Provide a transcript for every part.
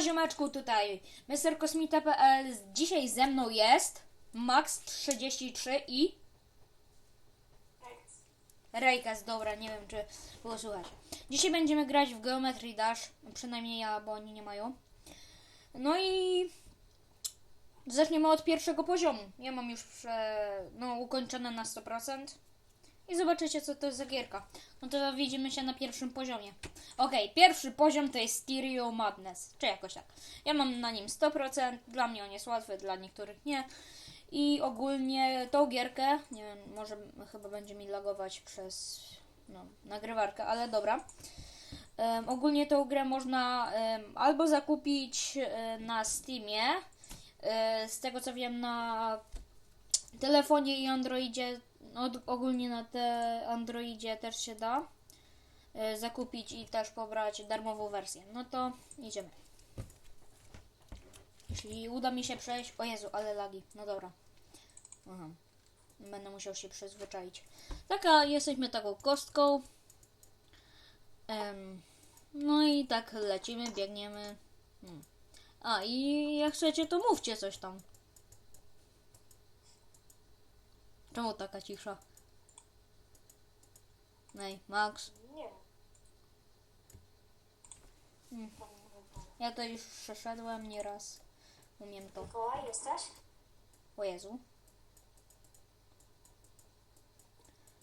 ziomeczku tutaj MrKosmita.pl Dzisiaj ze mną jest Max33 i Rejkas, dobra, nie wiem czy było słychać. Dzisiaj będziemy grać w Geometry Dash, przynajmniej ja, bo oni nie mają. No i zaczniemy od pierwszego poziomu. Ja mam już prze, no, ukończone na 100%. I zobaczycie co to jest za gierka. No to widzimy się na pierwszym poziomie. Okej, pierwszy poziom to jest Stereo Madness, czy jakoś tak. Ja mam na nim 100%, dla mnie on jest łatwy, dla niektórych nie. I ogólnie tą gierkę, nie wiem, może chyba będzie mi lagować przez no, nagrywarkę, ale dobra. Em, ogólnie tą grę można em, albo zakupić e, na Steamie, e, z tego co wiem na telefonie i Androidzie, no, ogólnie na te Androidzie też się da e, zakupić i też pobrać darmową wersję. No to idziemy. Jeśli uda mi się przejść. O Jezu, ale lagi. No dobra. Aha. Będę musiał się przyzwyczaić. Taka, jesteśmy taką kostką. No i tak lecimy, biegniemy. Hmm. A i jak chcecie, to mówcie coś tam. Czemu taka cisza? Nej, Max. Nie. Hmm. Ja to już przeszedłem nieraz. Umiem to. Mikołaj, jesteś? O Jezu.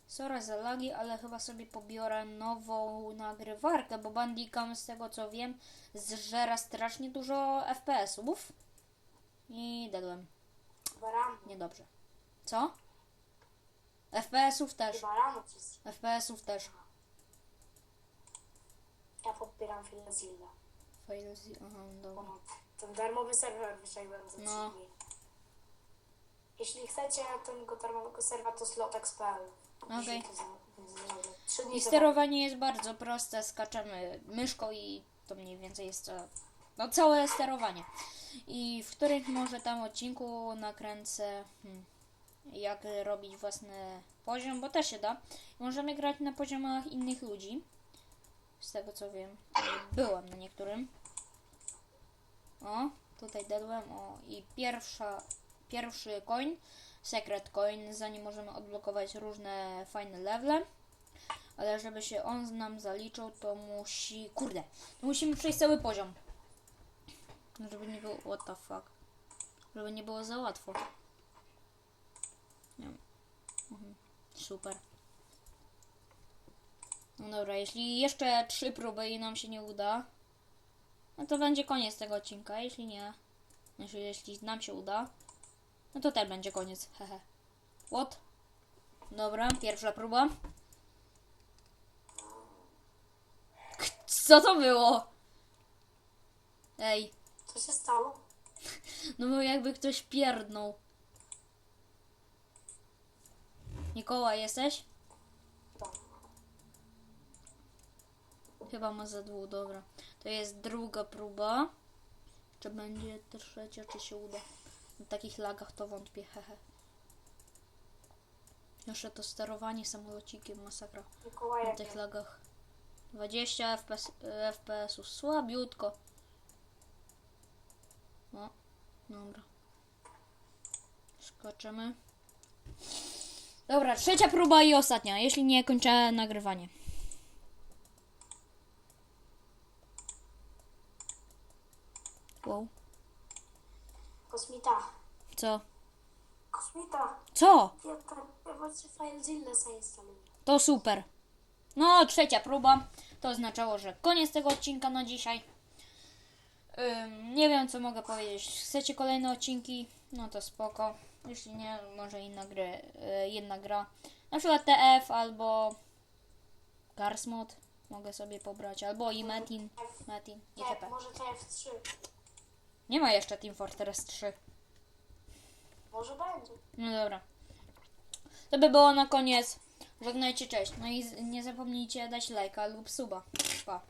Sorry za lagi, ale chyba sobie pobiorę nową nagrywarkę, bo Bandicam z tego co wiem zżera strasznie dużo FPS-ów. I dadłem. Niedobrze. Co? FPS-ów też. Jest. FPS-ów też. Ja podbieram Filozilla. Fails, aha, dobra. Ten darmowy serwer wyszedłem za 3 No. dni. Jeśli chcecie tego darmowego serwa, to slotex.pl. Okej. Trzy dni I sterowanie jest bardzo proste, skaczemy myszką i to mniej więcej jest to, no całe sterowanie. I w którymś może tam odcinku nakręcę hmm, jak robić własny poziom, bo też się da. Możemy grać na poziomach innych ludzi. Z tego co wiem. Byłem na niektórym. O, tutaj dadłem. O, i pierwsza, pierwszy coin, secret coin, za nim możemy odblokować różne fajne levele. Ale żeby się on nam zaliczył, to musi. Kurde, to musimy przejść cały poziom. Żeby nie było. What the fuck? Żeby nie było za łatwo. Mhm. Super. No dobra, jeśli jeszcze trzy próby i nam się nie uda, no to będzie koniec tego odcinka. Jeśli nie, znaczy jeśli nam się uda, no to też będzie koniec. Hehe. What? Dobra, pierwsza próba. Co to było? Ej, Co się stało? no bo jakby ktoś pierdnął. Mikołaj, jesteś? Chyba ma za dół, dobra. To jest druga próba. Czy będzie trzecia, czy się uda? Na takich lagach to wątpię, hehe. Jeszcze to sterowanie samolocikiem, masakra. Na tych lagach. 20 FPS, FPS-ów, słabiutko. O, dobra. Skoczymy. Dobra, trzecia próba i ostatnia. Jeśli nie, kończę nagrywanie. Wow. Kosmita. Co? Kosmita. Co? Ja tak, ja właśnie. To super. No, trzecia próba. To oznaczało, że koniec tego odcinka na dzisiaj. Ym, nie wiem, co mogę powiedzieć. Chcecie kolejne odcinki? No to spoko. Jeśli nie, może inna gry, y, jedna gra. Na przykład TF albo Cars Mod mogę sobie pobrać. Albo i Metin, Metin i Nie, TP. może TF3. Nie ma jeszcze Team Fortress 3. Może będzie. No dobra. To by było na koniec. Żegnajcie, cześć. No i nie zapomnijcie dać lajka lub suba. Pa.